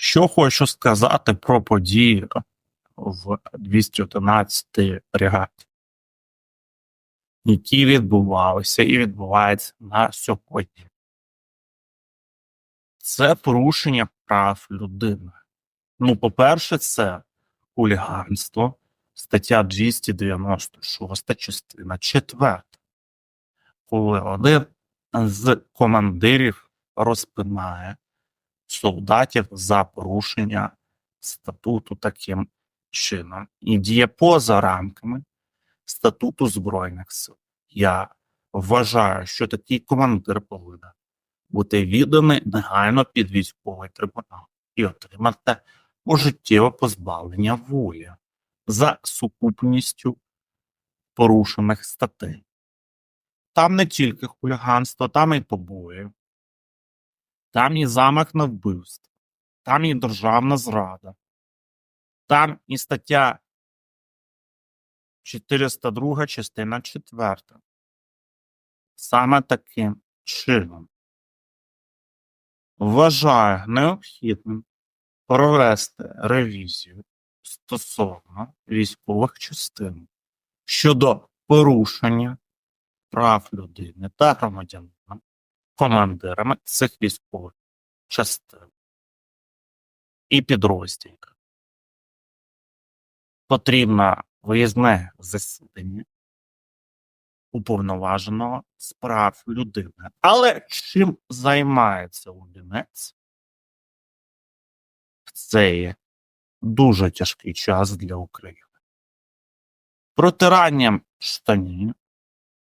Що хочу сказати про події в 211 бригаді, які відбувалися і відбуваються на сьогодні. Це порушення прав людини. Ну, по-перше, це хуліганство, стаття 296, частина 4. Коли один з командирів розпинає солдатів за порушення статуту таким чином і діє поза рамками статуту Збройних сил. Я вважаю, що такий командир повинен бути відданий негайно під військовий трибунал і отримати пожиттєве позбавлення волі за сукупністю порушених статей. Там не тільки хуліганство, там і побої, там і замах на вбивство, там і державна зрада, там і стаття 402 частина 4. Саме таким чином вважаю необхідним провести ревізію стосовно військових частин щодо порушення прав людини та громадянина командирами цих військових частин і підрозділів. Потрібно виїзне засідання уповноваженого з прав людини. Але чим займається Лубінець в цей дуже тяжкий час для України? Протиранням штанів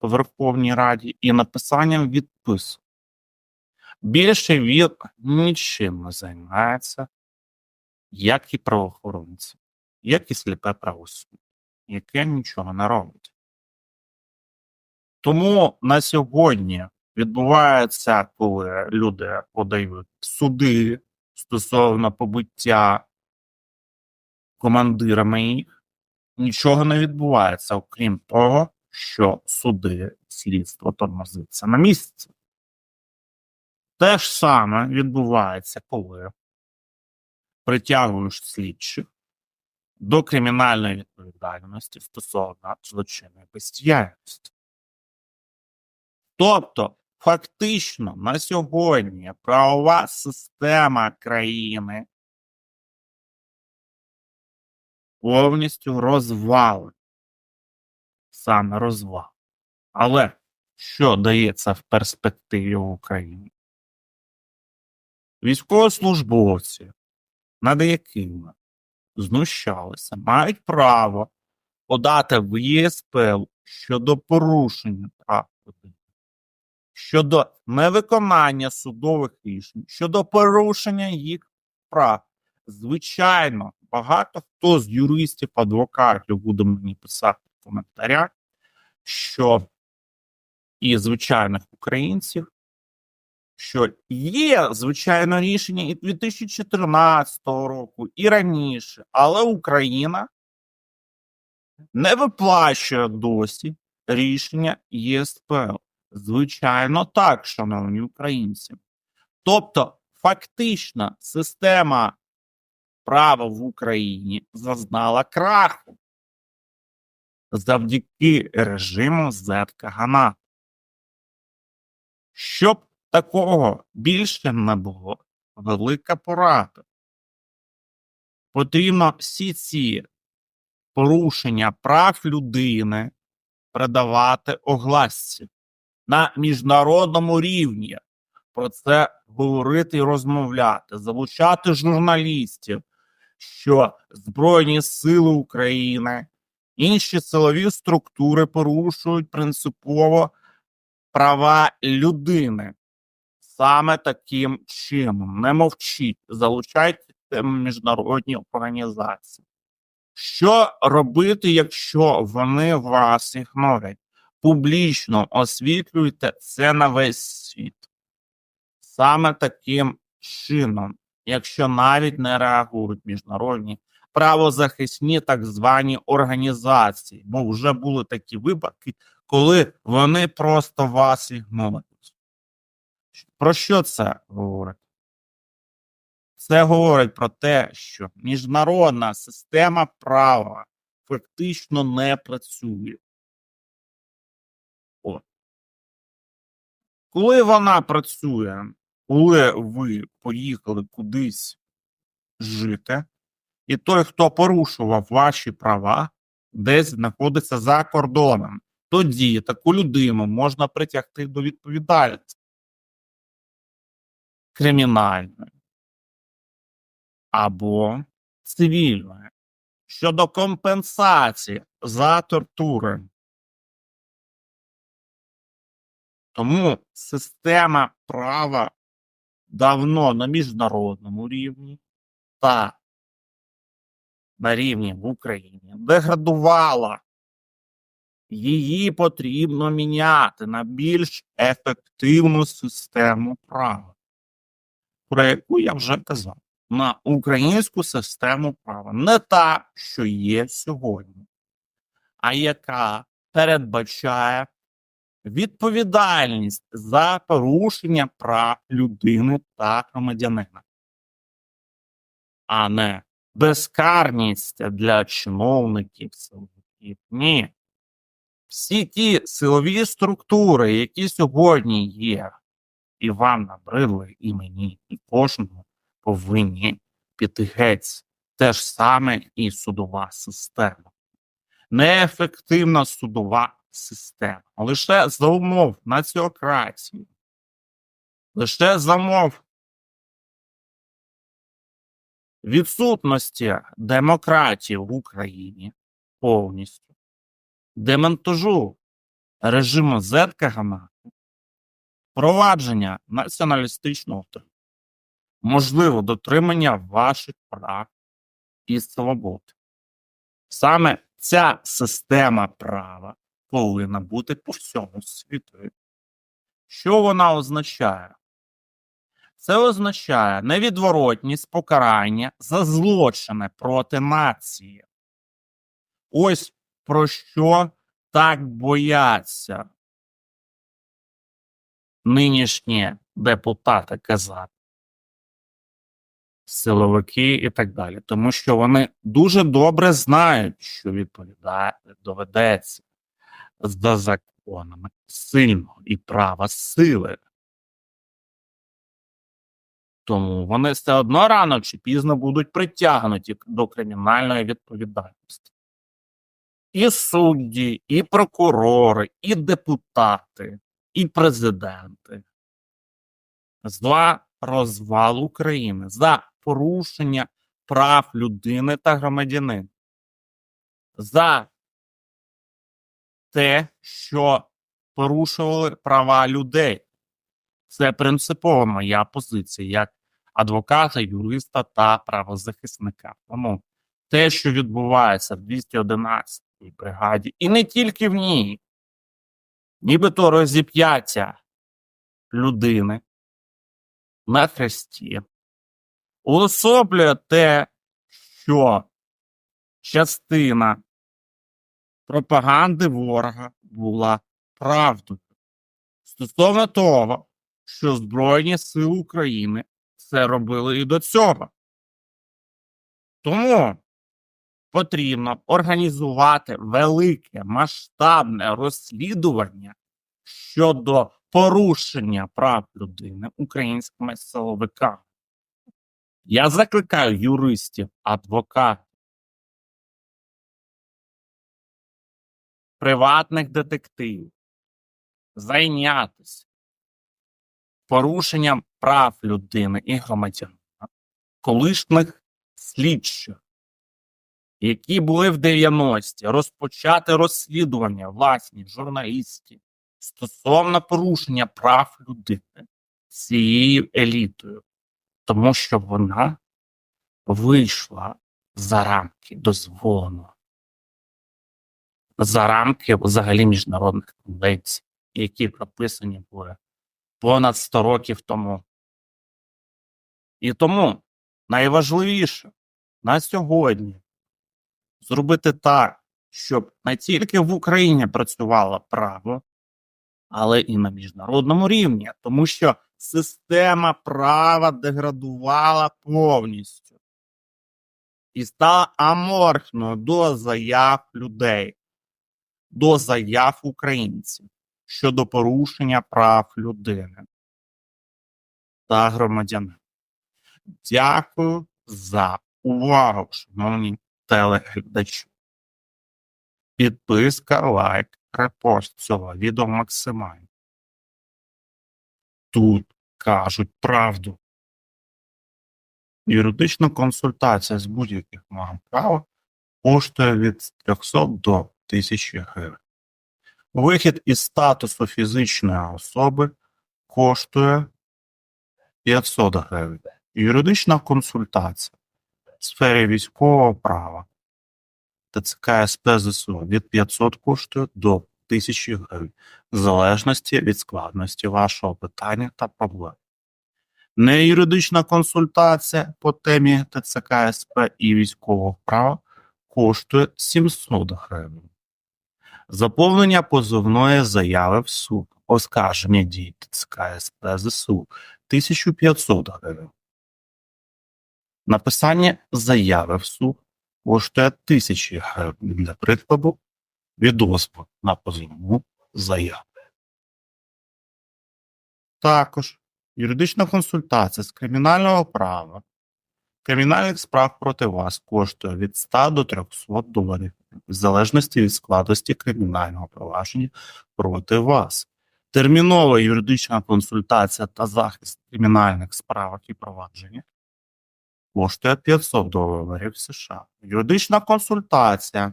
в Верховній Раді і написанням відпису. Більше він нічим не займається, як і правоохоронці, як і сліпе правосуддя, яке нічого не робить. Тому на сьогодні відбувається, коли люди подають суди стосовно побиття командирами їх, нічого не відбувається, окрім того, що суди слідство тормозиться на місці. Те ж саме відбувається, коли притягуєш слідчих до кримінальної відповідальності стосовно злочинної бездіяльності. Тобто, фактично на сьогодні правова система країни повністю розвалена. Саме розвал. Але що дається в перспективі в Україні? Військовослужбовці, над якими знущалися, мають право подати в ЄСПЛ щодо порушення прав людини, щодо невиконання судових рішень, щодо порушення їх прав. Звичайно, багато хто з юристів, адвокатів буде мені писати в коментарях, що і звичайних українців, що є, звичайно, рішення і 2014 року, і раніше, але Україна не виплачує досі рішення ЄСПЛ. Звичайно, так, шановні українці. Тобто, фактично, система права в Україні зазнала краху завдяки режиму Зеткагана. Щоб такого більше не було, велика порада. Потрібно всі ці порушення прав людини передавати огласці на міжнародному рівні. Про це говорити і розмовляти, залучати журналістів, що Збройні Сили України, інші силові структури порушують принципово права людини. Саме таким чином. Не мовчіть, залучайте міжнародні організації. Що робити, якщо вони вас ігнорять? Публічно освітлюйте це на весь світ. Саме таким чином, якщо навіть не реагують міжнародні правозахисні так звані організації, бо вже були такі випадки, коли вони просто вас ігнорують. Про що це говорить? Це говорить про те, що міжнародна система права фактично не працює. От. Коли вона працює, коли ви поїхали кудись жити, і той, хто порушував ваші права, десь знаходиться за кордоном, тоді таку людину можна притягти до відповідальності кримінальної або цивільної щодо компенсації за тортури. Тому система права давно на міжнародному рівні та на рівні в Україні деградувала. Її потрібно міняти на більш ефективну систему права, про яку я вже казав, на українську систему права. Не та, що є сьогодні, а яка передбачає відповідальність за порушення прав людини та громадянина, а не безкарність для чиновників, силовиків. Ні. Всі ті силові структури, які сьогодні є, і вам набридли, і мені, і кожному, повинні піти геть. Те ж саме і судова система. Неефективна судова система. Лише за умов націократії, лише за умов відсутності демократії в Україні повністю, демонтажу режиму ЗКГН, впровадження націоналістичного можливо дотримання ваших прав і свобод. Саме ця система права повинна бути по всьому світу. Що вона означає? Це означає невідворотність покарання за злочини проти нації. Ось про що так бояться нинішні депутати казати, силовики і так далі. Тому що вони дуже добре знають, що відповідати доведеться за законами сильного і права сили. Тому вони все одно рано чи пізно будуть притягнуті до кримінальної відповідальності. І судді, і прокурори, і депутати, і президенти за розвал України, за порушення прав людини та громадянина, за те, що порушували права людей. Це принципова моя позиція як адвоката, юриста та правозахисника. Тому те, що відбувається в 211-й бригаді, і не тільки в ній, нібито розіп'яття людини на хресті, уособлює те, що частина пропаганди ворога була правдою стосовно того, що Збройні Сили України це робили і до цього. Тому потрібно організувати велике масштабне розслідування щодо порушення прав людини українськими силовиками. Я закликаю юристів, адвокатів, приватних детективів зайнятися порушенням прав людини і громадянина, колишніх слідчих, які були в 90-ті, розпочати розслідування власні журналістів стосовно порушення прав людини цією елітою, тому що вона вийшла за рамки дозволеного, за рамки взагалі міжнародних конвенцій, які прописані були понад 100 років тому. І тому найважливіше на сьогодні зробити так, щоб не тільки в Україні працювало право, але і на міжнародному рівні, тому що система права деградувала повністю і стала аморфною до заяв людей, до заяв українців щодо порушення прав людини та громадянина. Дякую за увагу, шановні телеглядачі. Підписка, лайк, репост цього відео максимально. Тут кажуть правду. Юридична консультація з будь-яких норм права коштує від 300 до 1000 гривень. Вихід із статусу фізичної особи коштує 500 гривень. Юридична консультація сфері військового права ТЦК СП ЗСУ від 500 коштує до 1000 гривень, в залежності від складності вашого питання та проблем. Неюридична консультація по темі ТЦК СП і військового права коштує 700 гривень. Заповнення позовної заяви в суд, оскарження дій ТЦК СП ЗСУ 1500 гривень. Написання заяви в суд коштує 1000 гривень для прикладу відозву на позовну заяву. Також юридична консультація з кримінального права кримінальних справ проти вас коштує від 100 до 300 доларів в залежності від складності кримінального провадження проти вас. Термінова юридична консультація та захист кримінальних справах і провадження коштує 500 доларів США. Юридична консультація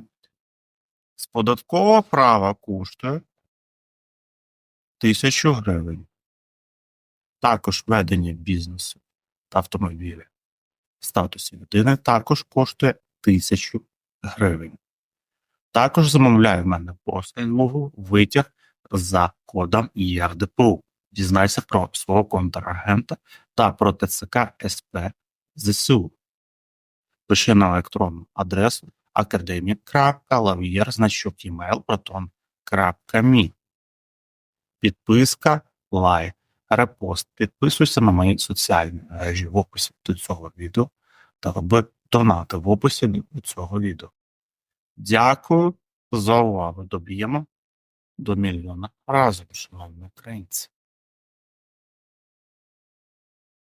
з податкового права коштує 1000 гривень. Також ведення бізнесу та автомобілів в статусі людини також коштує 1000 гривень. Також замовляє в мене послугу витяг за кодом ЄРДПУ. Дізнайся про свого контрагента та про ТЦК СП ЗСУ. Пиши на електронну адресу значок Підписка, лайк, репост. Підписуйся на мої соціальні мережі в описі до цього відео та роби донати в описі до цього відео. Дякую за увагу. Доб'ємо до мільйона разом, шановні українці.